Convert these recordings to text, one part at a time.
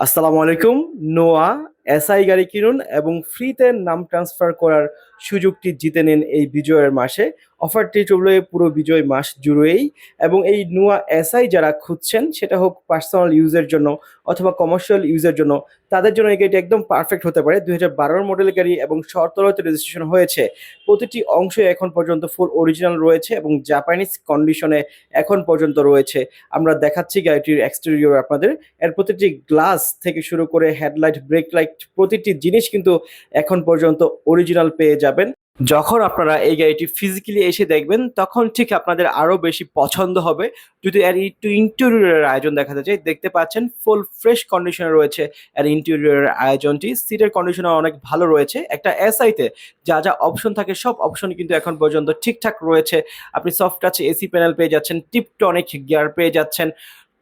আসসালামু আলাইকুম নোয়া এসআই গাড়ি কিনুন এবং ফ্রিতে নাম ট্রান্সফার করার সুযোগটি জিতে নিন এই বিজয়ের মাসে। অফারটি চলবে পুরো বিজয় মাস জুড়েই এবং এই নোয়া এসআই যারা খুঁজছেন, সেটা হোক পার্সোনাল ইউজের জন্য অথবা কমার্শিয়াল ইউজের জন্য, তাদের জন্য এই গাড়িটি একদম পারফেক্ট হতে পারে। দুই হাজার বারোর মডেলের গাড়ি এবং শর্তরতে রেজিস্ট্রেশন হয়েছে। প্রতিটি অংশে এখন পর্যন্ত ফুল অরিজিনাল রয়েছে এবং জাপানিজ কন্ডিশনে এখন পর্যন্ত রয়েছে। আমরা দেখাচ্ছি গাড়িটির এক্সটেরিয়র আপনাদের। এর প্রতিটি গ্লাস থেকে শুরু করে হেডলাইট ব্রেক লাইট প্রতিটি জিনিস কিন্তু এখন পর্যন্ত অরিজিনাল পেয়ে যাবেন। যখন আপনারা এই গাড়িটি ফিজিক্যালি এসে দেখবেন, তখন ঠিক আপনাদের আরও বেশি পছন্দ হবে। যদি এর একটু ইন্টেরিয়রের আয়োজন দেখাতে চাই, দেখতে পাচ্ছেন ফুল ফ্রেশ কন্ডিশনে রয়েছে এর ইন্টেরিয়রের আয়োজনটি। সিটের কন্ডিশন অনেক ভালো রয়েছে। একটা এসআইতে যা যা অপশন থাকে, সব অপশন কিন্তু এখন পর্যন্ত ঠিকঠাক রয়েছে। আপনি সফট টাচ এসি প্যানেল পেয়ে যাচ্ছেন টিপটনিক গিয়ার পেয়ে যাচ্ছেন।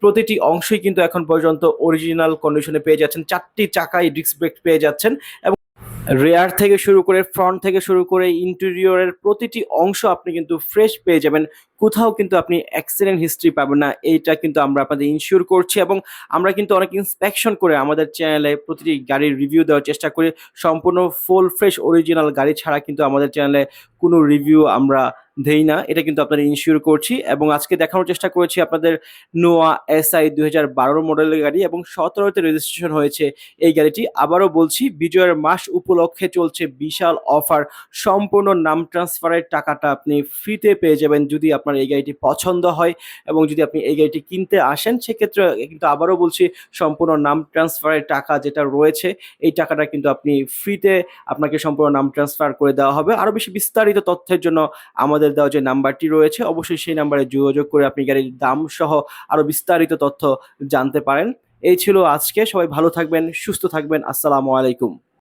প্রতিটি অংশই কিন্তু এখন পর্যন্ত অরিজিনাল কন্ডিশনে পেয়ে যাচ্ছেন। চারটি চাকায় ডিস্ক ব্রেক পেয়ে যাচ্ছেন এবং রেয়ার থেকে শুরু করে ফ্রন্ট থেকে শুরু করে ইন্টেরিয়রের প্রতিটি অংশ আপনি কিন্তু ফ্রেশ পেয়ে যাবেন। কোথাও কিন্তু আপনি অ্যাক্সিডেন্ট হিস্ট্রি পাবেন না। এইটা কিন্তু আমরা আপনাদের ইনশিওর করছি এবং আমরা কিন্তু অনেক ইন্সপেকশন করে আমাদের চ্যানেলে প্রতিটি গাড়ির রিভিউ দেওয়ার চেষ্টা করি। সম্পূর্ণ ফুল ফ্রেশ অরিজিনাল গাড়ি ছাড়া কিন্তু আমাদের চ্যানেলে কোনো রিভিউ আমরা দেই না, এটা কিন্তু আপনাদের ইনশিওর করছি এবং আজকে দেখানোর চেষ্টা করেছি আপনাদের নোয়া এস আই দুই হাজার বারো মডেলের গাড়ি এবং সতেরোতে রেজিস্ট্রেশন হয়েছে এই গাড়িটি। আবারও বলছি, বিজয়ের মাস উপলক্ষে চলছে বিশাল অফার সম্পূর্ণ নাম ট্রান্সফারের টাকাটা আপনি ফ্রিতে পেয়ে যাবেন যদি আপনার এই গাড়িটি পছন্দ হয় এবং যদি আপনি এই গাড়িটি কিনতে আসেন, সেক্ষেত্রে কিন্তু আবারও বলছি, সম্পূর্ণ নাম ট্রান্সফারের টাকা যেটা রয়েছে, এই টাকাটা কিন্তু আপনি ফ্রিতে আপনাকে সম্পূর্ণ নাম ট্রান্সফার করে দেওয়া হবে। আরও বেশি বিস্তারিত তথ্যের জন্য আমাদের দেওয়া যে নাম্বারটি রয়েছে, অবশ্যই সেই নাম্বারে যোগাযোগ করে আপনি গাড়ির দাম সহ আরও বিস্তারিত তথ্য জানতে পারেন। এই ছিল আজকে, সবাই ভালো থাকবেন, সুস্থ থাকবেন, আসসালামু আলাইকুম।